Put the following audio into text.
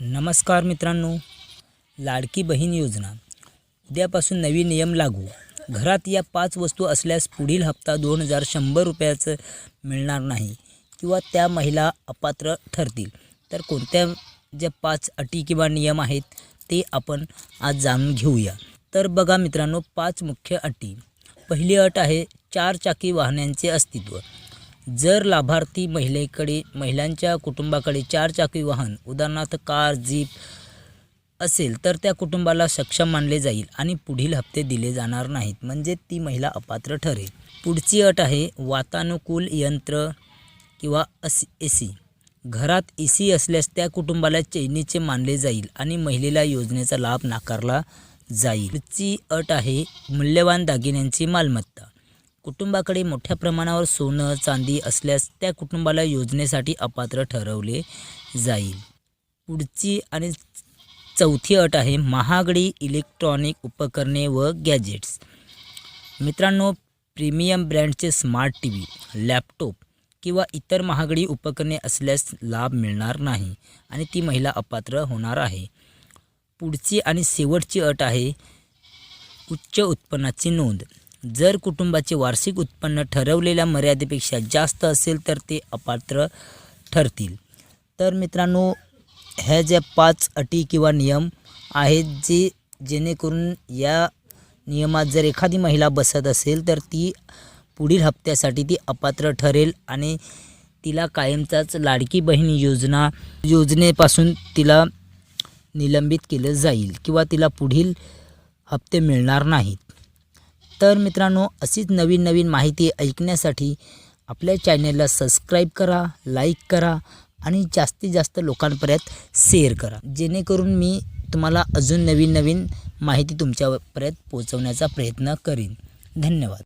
नमस्कार मित्रांनो. लाडकी बहीण योजना. उद्यापासून नवीन नियम लागू. घरात या पाच वस्तू असल्यास पुढील हप्ता दोन हजार शंभर रुपयाचं मिळणार नाही किंवा त्या महिला अपात्र ठरतील. तर कोणत्या ज्या पाच अटी किंवा नियम आहेत ते आपण आज जाणून घेऊया. तर बघा मित्रांनो पाच मुख्य अटी. पहिली अट आहे चार चाकी वाहनांचे अस्तित्व. जर लाभार्थी महिलेकडे महिलांच्या कुटुंबाकडे चारचाकी वाहन उदाहरणार्थ कार जीप असेल तर त्या कुटुंबाला सक्षम मानले जाईल आणि पुढील हप्ते दिले जाणार नाहीत. म्हणजे ती महिला अपात्र ठरेल. पुढची अट आहे वातानुकूल यंत्र किंवा अस ए सी घरात ए सी असल्यास त्या कुटुंबाला चैनीचे मानले जाईल आणि महिलेला योजनेचा लाभ नाकारला जाईल. पुढची अट आहे मूल्यवान दागिन्यांची मालमत्ता. कुटुंबाकडे मोठ्या प्रमाणावर सोनं चांदी असल्यास त्या कुटुंबाला योजनेसाठी अपात्र ठरवले जाईल. पुढची आणि चौथी अट आहे महागडी इलेक्ट्रॉनिक उपकरणे व गॅजेट्स मित्रांनो प्रीमियम ब्रँडचे स्मार्ट टी व्ही लॅपटॉप किंवा इतर महागडी उपकरणे असल्यास लाभ मिळणार नाही आणि ती महिला अपात्र होणार आहे. पुढची आणि शेवटची अट आहे उच्च उत्पन्नाची नोंद. जर कुटुंबाचे वार्षिक उत्पन्न ठरवलेल्या मर्यादेपेक्षा जास्त असेल तर ते अपात्र ठरतील. तर मित्रांनो ह्या ज्या पाच अटी किंवा नियम आहेत जे जेणेकरून या नियमात जर एखादी महिला बसत असेल तर ती पुढील हप्त्यासाठी ती अपात्र ठरेल आणि तिला कायमचाच लाडकी बहीण योजना योजनेपासून तिला निलंबित केलं जाईल किंवा तिला पुढील हप्ते मिळणार नाहीत. तर मित्रांनो अशीच नवीन नवीन माहिती ऐकण्यासाठी आपल्या चॅनेलला सबस्क्राईब करा लाईक करा आणि जास्तीत जास्त लोकांपर्यंत शेअर करा. जेणेकरून मी तुम्हाला अजून नवीन नवीन माहिती तुमच्यापर्यंत पोहोचवण्याचा प्रयत्न करीन. धन्यवाद.